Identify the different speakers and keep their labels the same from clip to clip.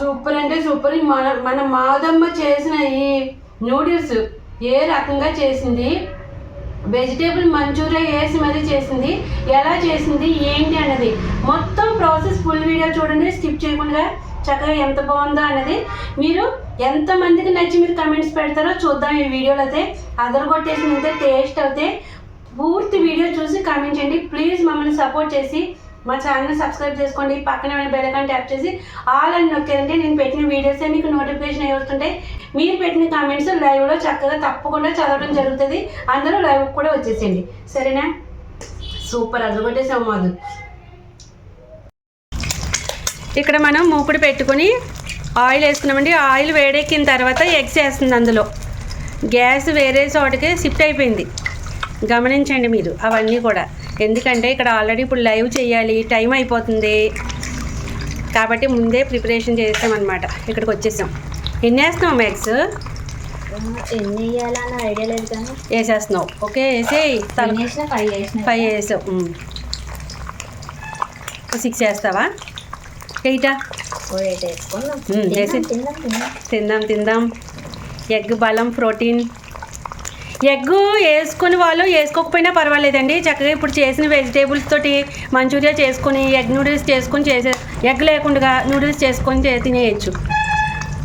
Speaker 1: Super అంటే super. మన మన మాదమ్మ చేసిన ఈ నూడిల్స్ ఏ రకంగా చేసింది? వెజిటేబుల్ మంచూరియా వేసి మరీ చేసింది. ఎలా చేసింది? ఏంటి అన్నది? మొత్తం ప్రాసెస్ ఫుల్ వీడియో చూడండి. స్కిప్ చేయకుండా చక్కగా ఎంత బాగుందో అన్నది. మీరు ఎంతమందికి నచ్చి మీరు కమెంట్స్ పెడతారో చూద్దాం ఈ వీడియోలో అయితే. అదరగొట్టేసినంత టేస్ట్ అయితే. పూర్తి వీడియో చూసి కామెంట్ చేయండి. ప్లీజ్ మమ్మల్ని సపోర్ట్ చేసి మా ఛానల్ సబ్స్క్రైబ్ చేసుకోండి. పక్కన ఉన్న బెల్ ట్యాప్ చేసి ఆల్ అని నొక్కారంటే నేను పెట్టిన వీడియోసే మీకు నోటిఫికేషన్ అయ్యి వస్తుంటాయి. మీరు పెట్టిన కామెంట్స్ లైవ్లో చక్కగా తప్పకుండా చదవడం జరుగుతుంది. అందరూ లైవ్ కూడా వచ్చేసేయండి. సరేనా? సూపర్ అదరగొట్టేసాం మాధు. ఇక్కడ మనం మూకుడు పెట్టుకొని ఆయిల్ వేసుకున్నామండి. ఆయిల్ వేడెక్కిన తర్వాత ఎగ్స్ వేస్తుంది అందులో. గ్యాస్ వేరే చోటకి షిఫ్ట్ అయిపోయింది. గమనించండి మీరు అవన్నీ కూడా. ఎందుకంటే ఇక్కడ ఆల్రెడీ ఇప్పుడు లైవ్ చేయాలి టైం అయిపోతుంది. కాబట్టి ముందే ప్రిపరేషన్ చేసామన్నమాట ఇక్కడికి వచ్చేసాం. ఎన్ని వేస్తున్నాం ఎగ్స్
Speaker 2: ఎన్ని వేయాలని ఐడియా లేదు కానీ
Speaker 1: వేసేస్తున్నావు. ఓకే వేసేయి.
Speaker 2: ఫైవ్
Speaker 1: వేసావు. సిక్స్ వేస్తావా? ఎయిటా? వేసి.
Speaker 2: తిందాం తిందాం.
Speaker 1: ఎగ్ బలం ప్రోటీన్. ఎగ్ వేసుకుని వాళ్ళు వేసుకోకపోయినా పర్వాలేదండి. చక్కగా ఇప్పుడు చేసిన వెజిటేబుల్స్ తోటి మంచూరియా చేసుకొని ఎగ్ నూడిల్స్ చేసుకొని చేసే ఎగ్ లేకుండా నూడిల్స్ చేసుకొని చే- తినేయచ్చు.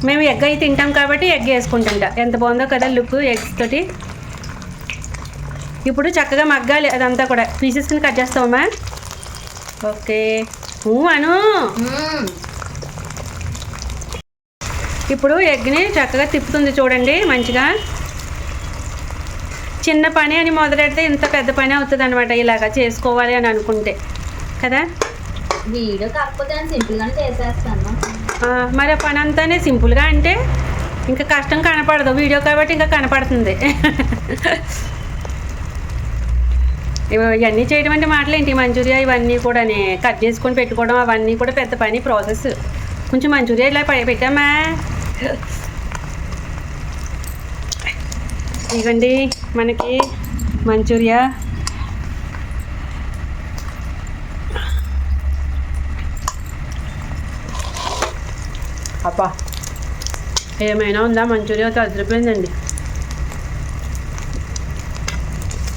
Speaker 1: మేము ఎగ్ అయితే తింటాం కాబట్టి ఎగ్ వేసుకుంటుంటా. ఎంత బాగుందో కదా లుక్ ఎగ్స్ తోటి. ఇప్పుడు చక్కగా మగ్గాలి అదంతా కూడా. పీసెస్ కింద కట్ చేస్తావమ్మా ఓకే. అను. ఇప్పుడు ఎగ్ని చక్కగా తిప్పుతుంది చూడండి మంచిగా. చిన్న పని అని మొదలెడితే ఇంత పెద్ద పని అవుతుంది అనమాట ఇలాగా చేసుకోవాలి అని అనుకుంటే. కదా?
Speaker 2: వీడియో కాకపోతే చేసేస్తాను.
Speaker 1: మరి ఆ పని అంతానే సింపుల్గా అంటే ఇంకా కష్టం కనపడదు. వీడియో కాబట్టి ఇంకా కనపడుతుంది. ఇవ- ఇవన్నీ చేయడం అంటే మాటలేంటి మంచూరియా ఇవన్నీ కూడా కట్ చేసుకొని పెట్టుకోవడం అవన్నీ కూడా పెద్ద పని ప్రాసెస్. కొంచెం మంచూరియా ఇలా పై పెట్టామా? ఇవ్వండి మనకి మంచూరియా. అబ్బా ఏమైనా ఉందా? మంచూరియా అదిరిపోయిందండి.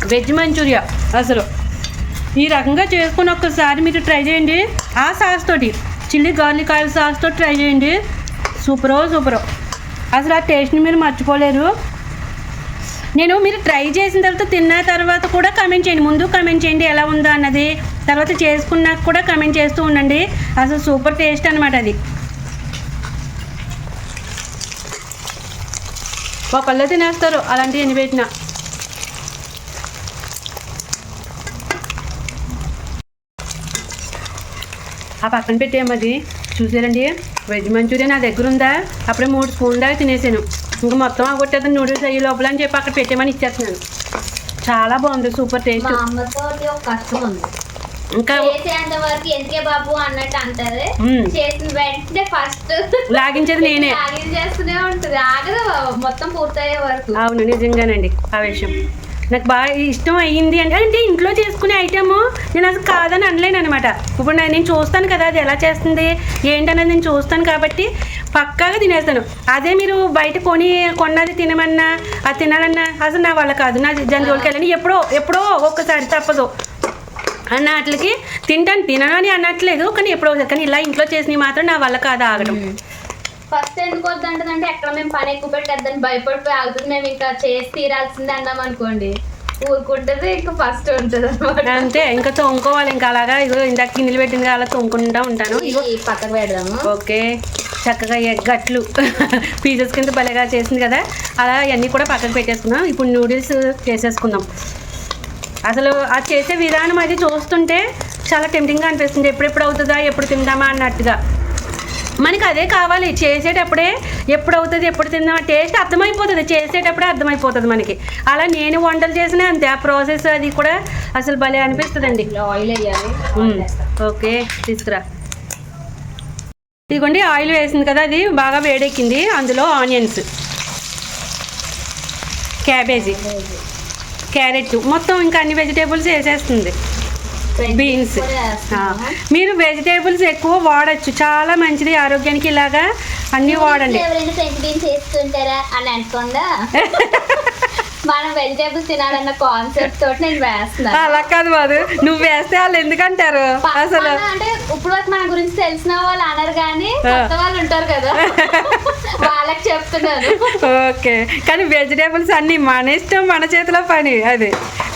Speaker 1: వెజ్ మంచూరియా అసలు. ఈ రకంగా చేసుకుని ఒక్కసారి మీరు ట్రై చేయండి. ఆ సాస్ తోటి చిల్లీ గార్లిక్ ఆయిల్ సాస్తో ట్రై చేయండి. సూపరో సూపరో. అసలు ఆ టేస్ట్ని మీరు మర్చిపోలేరు. నేను మీరు ట్రై చేసిన తర్వాత తిన్న తర్వాత కూడా కమెంట్ చేయండి. ముందు కమెంట్ చేయండి ఎలా ఉందా అన్నది. తర్వాత చేసుకున్నాక కూడా కమెంట్ చేస్తూ ఉండండి. అసలు సూపర్ టేస్ట్ అనమాట అది. ఒకళ్ళు తినేస్తారు అలాంటివి ఎన్ని పెట్టినా. ఆ పక్కన పెట్టేమది చూసారండి? వెజ్ మంచూరియా నా దగ్గర ఉందా? అప్పుడే మూడు స్పూన్ దాకా తినేసాను. ఇంకా మొత్తం అగొట్టేది నూడిల్స్ అయ్యి లోపల అని చెప్పి అక్కడ పెట్టేమని ఇచ్చేస్తున్నాను. చాలా బాగుంది సూపర్ టేస్ట్.
Speaker 2: కష్టం ఉంది.
Speaker 1: ఇంకా
Speaker 2: వరకు ఎందుకే బాబు అన్నట్టు అంటారు. చేసిన వెంటనే ఫస్ట్
Speaker 1: లాగించేది నేనే.
Speaker 2: లాగిన్ చేస్తూనే ఉంటుంది. ఆగదు మొత్తం పూర్తయ్యే వరకు.
Speaker 1: అవును నిజంగానండి ఆ విషయం. నాకు బాగా ఇష్టం అయ్యింది అంటే అంటే ఇంట్లో చేసుకునే ఐటమ్ నేను అసలు కాదని అనలేను అనమాట ఇప్పుడు నేను చూస్తాను కదా అది ఎలా చేస్తుంది ఏంటనేది నేను చూస్తాను కాబట్టి పక్కాగా తినేస్తాను. అదే మీరు బయట కొని కొన్నది తినమన్నా అది తినాలన్నా అసలు నా వల్ల కాదు. నా జంతువులకి వెళ్ళని. ఎప్పుడో ఎప్పుడో ఒక్కసారి తప్పదు. అన్న వాటికి తింటాను. తినను అని అనట్లేదు కానీ ఎప్పుడో కానీ ఇలా ఇంట్లో చేసినవి మాత్రం నా వల్ల కాదు ఆగడం
Speaker 2: ఫస్ట్ ఎందుకు వద్దంటదంటే ఎక్కడ మేము పని ఎక్కువ పెట్టేద్దని భయపడిపోయి ఆగుతుంది. మేము ఇంకా చేసి తీరాల్సిందే అన్నాం అనుకోండి. ఊరుకుంటది ఇంకా ఫస్ట్ ఉంటుంది అనమాట
Speaker 1: అంతే. ఇంకా తోముకోవాలి. ఇంకా అలాగా ఇగో ఇందాక గిన్నెలు పెట్టింది అలా తోముకుంటా ఉంటాను.
Speaker 2: ఇది పక్కకు పెడదాము.
Speaker 1: ఓకే. చక్కగా ఎగ్గట్లు పీసెస్ కింద భలేగా చేసింది కదా. అలా అన్నీ కూడా పక్కకు పెట్టేసుకుందాం ఇప్పుడు నూడిల్స్ చేసేసుకుందాం. అసలు ఆ చేసే విధానం అది చూస్తుంటే చాలా టెంప్టింగ్గా అనిపిస్తుంది. ఎప్పుడెప్పుడు అవుతుందా ఎప్పుడు తిందామా అన్నట్టుగా. మనకి అదే కావాలి. చేసేటప్పుడే ఎప్పుడు అవుతుంది ఎప్పుడు తిందామా టేస్ట్ అర్థమైపోతుంది. చేసేటప్పుడే అర్థమైపోతుంది మనకి. అలా నేను వంటలు చేసినా అంతే. ఆ ప్రాసెస్ అది కూడా అసలు భలే అనిపిస్తుందండి.
Speaker 2: ఆయిల్ వేయాలి.
Speaker 1: ఓకే తీసుకురా. ఇదిగోండి ఆయిల్ వేసింది కదా అది బాగా వేడెక్కింది. అందులో ఆనియన్స్ క్యాబేజీ క్యారెట్ మొత్తం ఇంకా అన్ని వెజిటేబుల్స్ వేసేస్తుంది. బీన్స్. మీరు వెజిటేబుల్స్ ఎక్కువ వాడచ్చు. చాలా మంచిది ఆరోగ్యానికి ఇలాగా అన్నీ వాడండి.
Speaker 2: బీన్స్ వేసుకుంటారా అని మనం వెజిటేబుల్స్ తినాలన్న కాన్సెప్ట్ తోటి నేను వేస్తున్నాను.
Speaker 1: అలా కాదు బాదు నువ్వు వేస్తే వాళ్ళు ఎందుకంటారు? అసలు
Speaker 2: అంటే ఇప్పుడు వరకు మన గురించి తెలిసిన వాళ్ళు అనరు కానీ కొత్త వాళ్ళు ఉంటారు కదా. వాళ్ళకి చెప్తున్నాను.
Speaker 1: ఓకే. కానీ వెజిటేబుల్స్ అన్నీ మన ఇష్టం మన చేతిలో పని అది.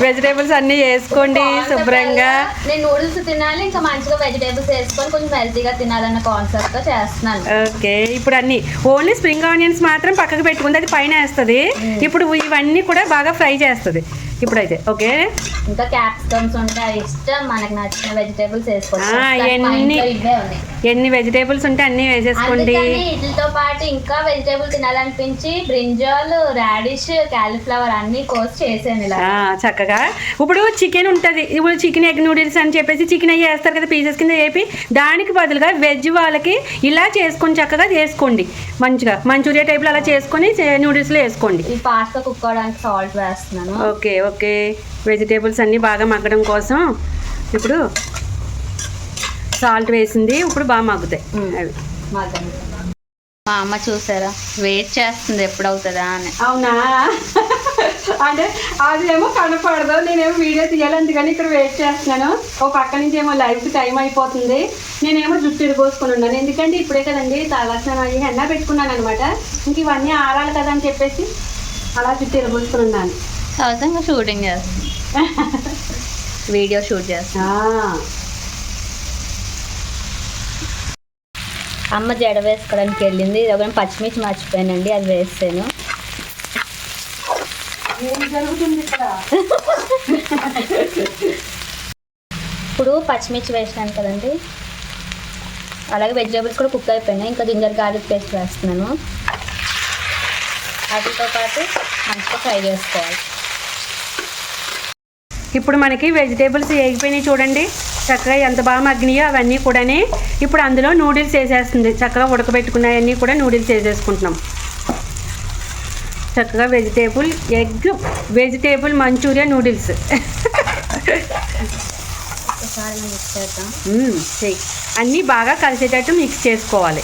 Speaker 1: వెజిటేబుల్స్ అన్నీ వేసుకోండి శుభ్రంగా.
Speaker 2: నేను నూడిల్స్ తినాలి ఇంకా మంచిగా వెజిటేబుల్స్ వేసుకొని కొంచెం హెల్తీగా తినాలన్న కాన్సెప్ట్తో చేస్తున్నాను.
Speaker 1: ఓకే. ఇప్పుడు అన్ని. ఓన్లీ స్ప్రింగ్ ఆనియన్స్ మాత్రం పక్కకు పెట్టుకుంది అది పైన వేస్తుంది. ఇప్పుడు ఇవన్నీ కూడా బాగా ఫ్రై చేస్తుంది. ఇప్పుడైతే ఓకే?
Speaker 2: ఇంకా క్యాప్సికమ్స్ ఉంటే ఇష్టం. మనకు నచ్చిన వెజిటేబుల్స్ వేసుకోవచ్చు.
Speaker 1: ఎన్ని- వెజిటేబుల్స్ ఉంటే అన్నీ వేసేసుకోండి.
Speaker 2: వీటితో పాటు ఇంకా వెజిటేబుల్ తినాలనిపించి బ్రింజాల్ రాడిష్ క్యాలీఫ్లవర్ అన్ని కోసి చేసాను ఇలా.
Speaker 1: చక్కగా. ఇప్పుడు చికెన్ ఉంటుంది. ఇప్పుడు చికెన్ ఎగ్ నూడిల్స్ అని చెప్పేసి చికెన్ అయ్యి వేస్తారు కదా పీసెస్ కింద వేపి దానికి బదులుగా వెజ్ వాళ్ళకి ఇలా చేసుకొని చక్కగా చేసుకోండి. మంచిగా మంచూరియా టైప్లో అలా చేసుకొని నూడిల్స్లో వేసుకోండి.
Speaker 2: ఈ పాస్తా కుక్ అవడానికి సాల్ట్ వేస్తున్నాను.
Speaker 1: Okay okay. వెజిటేబుల్స్ అన్నీ బాగా మగ్గడం కోసం ఇప్పుడు సాల్ట్ వేసింది ఇప్పుడు బాగా మగ్గుతాయి. అవి.
Speaker 2: మా అమ్మ చూసారా? వెయిట్ చేస్తుంది ఎప్పుడు అవుతుందా అని.
Speaker 1: అవునా? అంటే అదేమో కనపడదు నేనేమో వీడియో తీయాలి అందుకని ఇక్కడ వెయిట్ చేస్తున్నాను. ఓ పక్క నుంచి ఏమో లైఫ్ టైం అయిపోతుంది. నేనేమో జుట్టు ఇరుకోసుకుని ఉన్నాను. ఎందుకంటే ఇప్పుడే కదండి తలస్నానం అయ్యి హెన్నా పెట్టుకున్నాను అనమాట ఇంక ఇవన్నీ ఆరాలి కదా అని చెప్పేసి అలా జుట్టు ఇరగోసుకుని ఉన్నాను.
Speaker 2: సహజంగా షూటింగ్ చేస్తుంది. వీడియో షూట్ చేస్తాను అమ్మ జడ వేసుకోవడానికి వెళ్ళింది. ఇది ఒక పచ్చిమిర్చి మర్చిపోయానండి అది వేస్తాను ఇప్పుడు పచ్చిమిర్చి వేసినాను కదండి. అలాగే వెజిటేబుల్స్ కూడా కుక్ అయిపోయినాయి. ఇంకా జింజర్ గార్లిక్ పేస్ట్ వేస్తున్నాను. వాటితో పాటు మంచిగా ఫ్రై చేసుకోవాలి.
Speaker 1: ఇప్పుడు మనకి వెజిటేబుల్స్ వేగిపోయినాయి చూడండి. చక్కగా ఎంత బాగా మగ్గినాయో అవన్నీ కూడాని ఇప్పుడు అందులో నూడిల్స్ వేసేస్తుంది. చక్కగా ఉడకబెట్టుకున్నాయన్నీ కూడా నూడిల్స్ వేసేసుకుంటున్నాం. చక్కగా vegetable egg vegetable Manchuria noodles. అన్నీ బాగా కలిసేటట్టు మిక్స్ చేసుకోవాలి.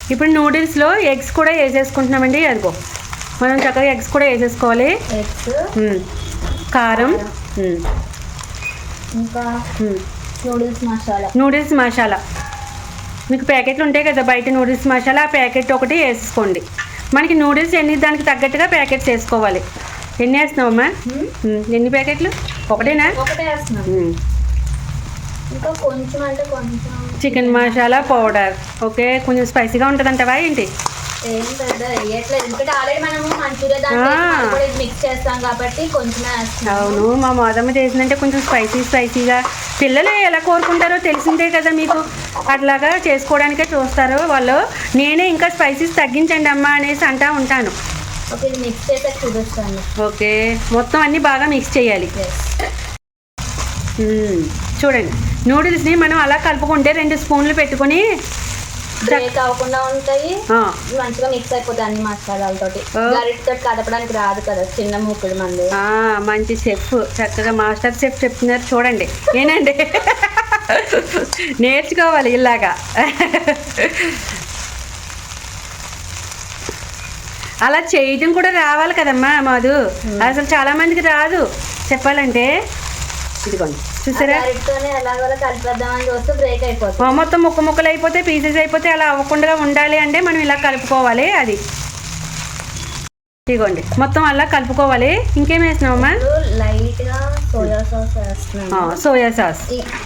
Speaker 1: ఇప్పుడు నూడిల్స్లో ఎగ్స్ కూడా వేసేసుకుంటున్నామండి. అదిగో. మనం చక్కగా ఎగ్స్ కూడా వేసేసుకోవాలి.
Speaker 2: ఎగ్స్.
Speaker 1: కారం.
Speaker 2: ఇంకా. నూడిల్స్ మసాలా.
Speaker 1: నూడిల్స్ మసాలా. మీకు ప్యాకెట్లు ఉంటాయి కదా బయట నూడిల్స్ మసాలా ఆ ప్యాకెట్ ఒకటి వేసుకోండి. మనకి నూడిల్స్ ఎన్ని దానికి తగ్గట్టుగా ప్యాకెట్స్ వేసుకోవాలి. ఎన్ని వేస్తున్నావమ్మా మ్మ్. ఎన్ని ప్యాకెట్లు? ఒకటేనా?
Speaker 2: ఒకటే. ఇంకా కొంచెం అంటే కొంచెం
Speaker 1: చికెన్ మసాలా పౌడర్. ఓకే కొంచెం స్పైసీగా ఉంటుందంటవా ఏంటి?
Speaker 2: ఏం పెద్ద వేయట్లేదు. ఎందుకంటే ఆల్రెడీ మనము మంచూరియా దాంట్లో
Speaker 1: ఆ.
Speaker 2: వేసి కూడా ఇది మిక్స్ చేస్తాం కాబట్టి వేస్తున్నాము
Speaker 1: అవును మా మాదమ్మ చేసిందంటే కొంచెం స్పైసీ స్పైసీగా పిల్లలు ఎలా కోరుకుంటారో తెలిసిందే కదా మీకు. అట్లాగా చేసుకోవడానికే చూస్తారు వాళ్ళు. నేనే ఇంకా స్పైసీస్ తగ్గించండి అమ్మా అనేసి అంటా ఉంటాను.
Speaker 2: ఓకే మిక్స్ చేసాక చూపిస్తాను.
Speaker 1: ఓకే మొత్తం అన్నీ బాగా మిక్స్ చేయాలి. చూడండి నూడిల్స్ని మనం అలా కలుపుకుంటే రెండు స్పూన్లు పెట్టుకొని
Speaker 2: బ్రేక్ అవ్వకుండా ఉంటాయి. మంచిగా మిక్స్ అయిపోతాయి అన్ని మసాలాలతోటి. గరిటతో కదపడానికి రాదు కదా చిన్న మూకుడు మంది.
Speaker 1: ఆ, మంచి చెఫ్ చక్కగా మాస్టర్ చెఫ్ చెప్తున్నారు చూడండి. ఏనండి? నేర్చుకోవాలి ఇలాగా. అలా చేయటం కూడా రావాలి కదమ్మా మాధు. అసలు చాలా మందికి రాదు. చెప్పాలంటే ఇదిగోండి. చూసారా? మొత్తం ముక్క ముక్కలు అయిపోతే పీసెస్ అయిపోతే అలా అవ్వకుండా ఉండాలి అంటే మనం ఇలా కలుపుకోవాలి అది. ఇదిగోండి మొత్తం అలా కలుపుకోవాలి. ఇంకేం వేసినావమ్మా
Speaker 2: లైట్గా soya sauce
Speaker 1: soya sauce.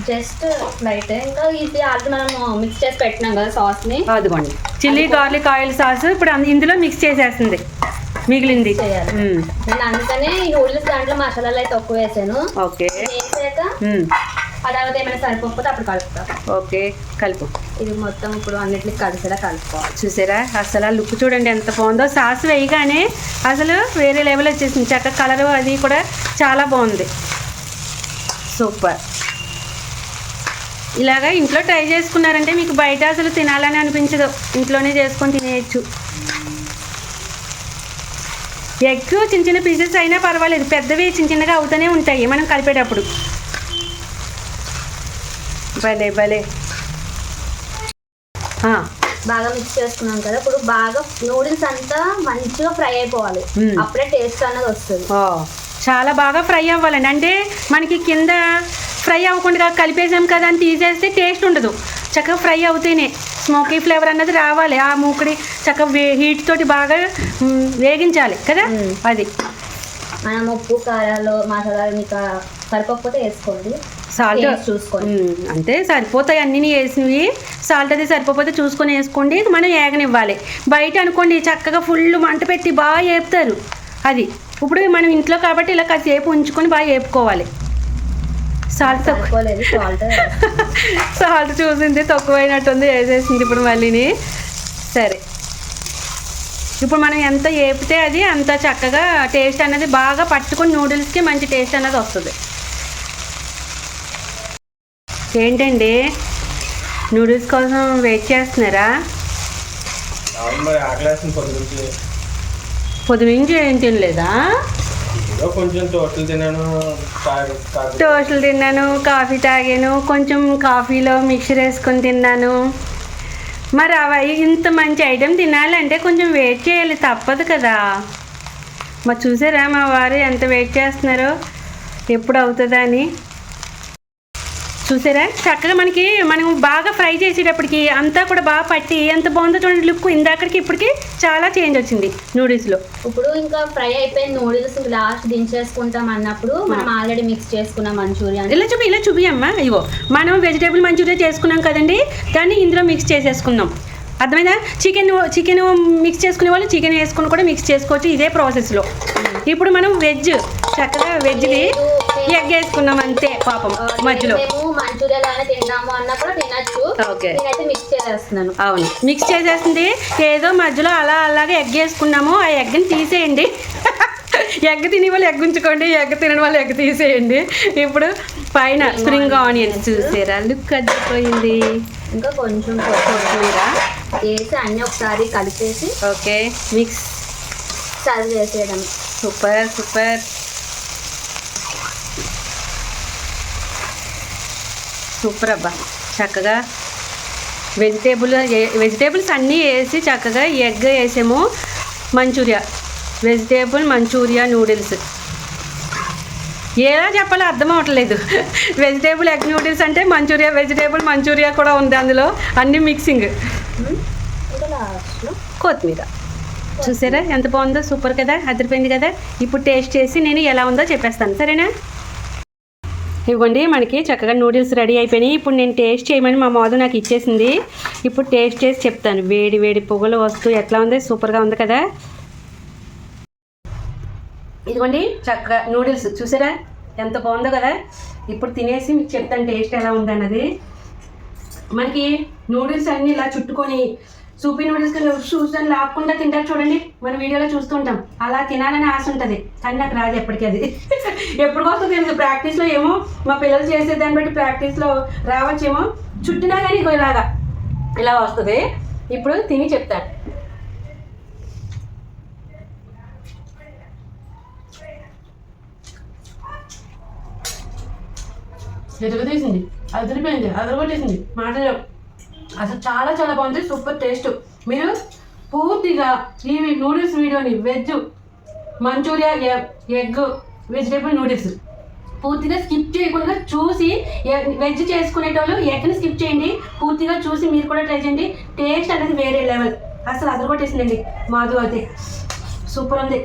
Speaker 2: Just light ఇంకా ఇది ఆల్రెడీ మనం మిక్స్ చేసి పెట్టినాం కదా సాస్ని
Speaker 1: అదిగోండి. చిల్లీ గార్లిక్ ఆయిల్ సాస్ ఇప్పుడు ఇందులో మిక్స్ చేసేస్తుంది. మిగిలింది.
Speaker 2: నేను అందుకనే ఈ నూడిల్స్ దాంట్లో మసాలాలు అయితే తక్కువ వేసాను.
Speaker 1: ఓకే.
Speaker 2: అదవతే ఏమైనా సరిపోకపోతే అప్పుడు కలుపుతా.
Speaker 1: ఓకే కలుపు.
Speaker 2: ఇది మొత్తం ఇప్పుడు అన్నిటికి కలిసేలా కలుపుకోవాలి.
Speaker 1: చూసారా? అసలు ఆ లుక్ చూడండి ఎంత బాగుందో. సాస్ వేయగానే అసలు వేరే లెవెల్ వచ్చేసింది. చక్క కలర్ అది కూడా చాలా బాగుంది. సూపర్. ఇలాగా ఇంట్లో ట్రై చేసుకున్నారంటే మీకు బయట అసలు తినాలని అనిపించదు. ఇంట్లోనే చేసుకొని తినేయచ్చు. ఎగ్ చిన్న చిన్న పీసెస్ అయినా పర్వాలేదు. పెద్దవి చిన్న చిన్నగా అవుతూనే ఉంటాయి. మనం కలిపేటప్పుడు. భలే భలే.
Speaker 2: బాగా మిక్స్ చేసుకున్నాం కదా ఇప్పుడు బాగా నూడిల్స్ అంతా మంచిగా ఫ్రై అయిపోవాలి. అప్పుడే టేస్ట్ అన్నది వస్తుంది.
Speaker 1: చాలా బాగా ఫ్రై అవ్వాలండి. అంటే మనకి కింద ఫ్రై అవ్వకుండా కలిపేసాం కదా అని తీసేస్తే టేస్ట్ ఉండదు. చక్కగా ఫ్రై అవుతేనే స్మోకీ ఫ్లేవర్ అన్నది రావాలి. ఆ మూకుడి చక్కగా వే హీట్ తోటి బాగా వేగించాలి కదా. అది.
Speaker 2: మనం ఉప్పు కారాలు మసాలాలు మీకు సరిపోకపోతే వేసుకోండి.
Speaker 1: సాల్ట్
Speaker 2: చూసుకోండి
Speaker 1: అంటే సరిపోతాయి అన్నీ వేసినవి సాల్ట్ అది సరిపోతే చూసుకొని వేసుకోండి మనం ఏగనివ్వాలి. బయట అనుకోండి చక్కగా ఫుల్ మంట పెట్టి బాగా వేపుతారు అది. ఇప్పుడు మనం ఇంట్లో కాబట్టి ఇలా కాసేపు ఉంచుకొని బాగా వేపుకోవాలి సాల్ట్ తక్కువ
Speaker 2: సాల్ట్.
Speaker 1: చూసింది తక్కువైనట్టుంది వేసేసింది ఇప్పుడు మళ్ళీని. సరే. ఇప్పుడు మనం ఎంత వేపితే అది అంత చక్కగా టేస్ట్ అనేది బాగా పట్టుకొని నూడిల్స్కి మంచి టేస్ట్ అనేది వస్తుంది. ఏంటండి? నూడిల్స్ కోసం వెయిట్ చేస్తున్నారా?
Speaker 3: అవును మరి ఆకలేస్తుంది పొద్దు నుంచి.
Speaker 1: పొద్దు నుంచి ఏం తినలేదా? టోస్టులు తిన్నాను కాఫీ తాగాను కొంచెం కాఫీలో మిక్చర్ వేసుకొని తిన్నాను. మరి అవి ఇంత మంచి ఐటెం తినాలంటే కొంచెం వెయిట్ చేయాలి తప్పదు కదా. మరి చూసారా మా వారు ఎంత వెయిట్ చేస్తున్నారో? ఎప్పుడు అవుతుందా అని. చూసారా? చక్కగా మనకి మనం బాగా ఫ్రై చేసేటప్పటికి అంతా కూడా బాగా పట్టి ఎంత బాగుందో చూడండి లుక్. ఇందాకడికి ఇప్పటికి చాలా చేంజ్ వచ్చింది నూడిల్స్లో.
Speaker 2: ఇప్పుడు ఇంకా ఫ్రై అయిపోయిన నూడిల్స్ లాస్ట్ దించేసుకుంటాం అన్నప్పుడు మనం ఆల్రెడీ మిక్స్ చేసుకున్న మంచూరియా.
Speaker 1: ఇలా చూపి ఇలా చూపి అమ్మా ఇగో. మనం వెజిటేబుల్ మంచూరియా చేసుకున్నాం కదండి దాన్ని ఇందులో మిక్స్ చేసేసుకుందాం. అర్థమైందా? చికెన్ చికెన్ మిక్స్ చేసుకునే వాళ్ళు చికెన్ వేసుకుని కూడా మిక్స్ చేసుకోవచ్చు ఇదే ప్రాసెస్లో. ఇప్పుడు మనం వెజ్ చక్కగా వెజ్ది ఎగ్ వేసుకున్నాం అంతే పాపం మధ్యలో.
Speaker 2: మేము మంచూరియా లానే తిన్నాము అన్నా కూడా తినచ్చు.
Speaker 1: ఓకే.
Speaker 2: నేనైతే మిక్స్ చేసేస్తున్నాను.
Speaker 1: అవును. మిక్స్ చేసేసింది. ఏదో మధ్యలో అలా అలాగే ఎగ్ వేసుకున్నాము. ఆ ఎగ్ని తీసేయండి. ఎగ్ తినే వాళ్ళు ఎగ్ ఉంచుకోండి. ఎగ్ తినని వాళ్ళు ఎగ్ తీసేయండి. ఇప్పుడు పైన స్ప్రింగ్ ఆనియన్స్ చూసారా? లుక్ అద్దిపోయింది
Speaker 2: ఇంకా కొంచెం
Speaker 1: కొత్తిమీర
Speaker 2: వేసి అన్ని ఒకసారి కలిపేసి
Speaker 1: ఓకే. మిక్స్
Speaker 2: సర్వ్ చేసేయడం
Speaker 1: సూపర్ సూపర్ సూపర్ అబ్బా. చక్కగా వెజిటేబుల్ వెజిటేబుల్స్ అన్నీ వేసి చక్కగా ఎగ్ వేసాము మంచూరియా. Vegetable Manchuria noodles. ఎలా చెప్పాలో అర్థం అవ్వట్లేదు వెజిటేబుల్ ఎగ్ నూడిల్స్ అంటే మంచూరియా వెజిటేబుల్ మంచూరియా కూడా ఉంది అందులో. అన్నీ మిక్సింగ్. కొత్తిమీర. చూసారా? ఎంత బాగుందో? సూపర్ కదా? అదిరిపోయింది కదా? ఇప్పుడు టేస్ట్ చేసి నేను ఎలా ఉందో చెప్పేస్తాను. సరేనా? ఇవ్వండి మనకి చక్కగా నూడిల్స్ రెడీ అయిపోయినాయి. ఇప్పుడు నేను టేస్ట్ చేయమని మా మోదు నాకు ఇచ్చేసింది. ఇప్పుడు టేస్ట్ చేసి చెప్తాను. వేడి వేడి పొగలు వస్తూ ఎట్లా ఉంది? సూపర్గా ఉంది కదా? ఇదిగోండి చక్కగా నూడిల్స్. చూసారా? ఎంత బాగుందో కదా? ఇప్పుడు తినేసి మీకు చెప్తాను టేస్ట్ ఎలా ఉందన్నది. మనకి నూడిల్స్ అన్నీ ఇలా చుట్టుకొని సూపీ నూడిల్స్ కింద చూసుకొని లాక్కుండా తింటారు చూడండి. మన వీడియోలో చూస్తుంటాం. అలా తినాలని ఆశ ఉంటుంది. కానీ నాకు రాదు ఎప్పటికీ అది. ఎప్పుడు వస్తుంది తెలుసు ప్రాక్టీస్లో ఏమో మా పిల్లలు చేసే దాన్ని బట్టి ప్రాక్టీస్లో రావచ్చేమో. చుట్టినా కానీ ఇలాగా. ఇలా వస్తుంది. ఇప్పుడు తిని చెప్తాను. ఎదుగుతీసింది అదిరిపోయింది అదరగొట్టేసింది మాటలు అసలు చాలా చాలా బాగుంది సూపర్ టేస్ట్. మీరు పూర్తిగా ఈ నూడిల్స్ వీడియోని veg Manchuria egg vegetable noodles పూర్తిగా స్కిప్ చేయకుండా చూసి వెజ్ చేసుకునేటోళ్ళు ఎగ్ని స్కిప్ చేయండి. పూర్తిగా చూసి మీరు కూడా ట్రై చేయండి. టేస్ట్ అనేది వేరే లెవెల్. అసలు అదరగొట్టేసిందండి మాధు అయితే సూపర్ ఉంది.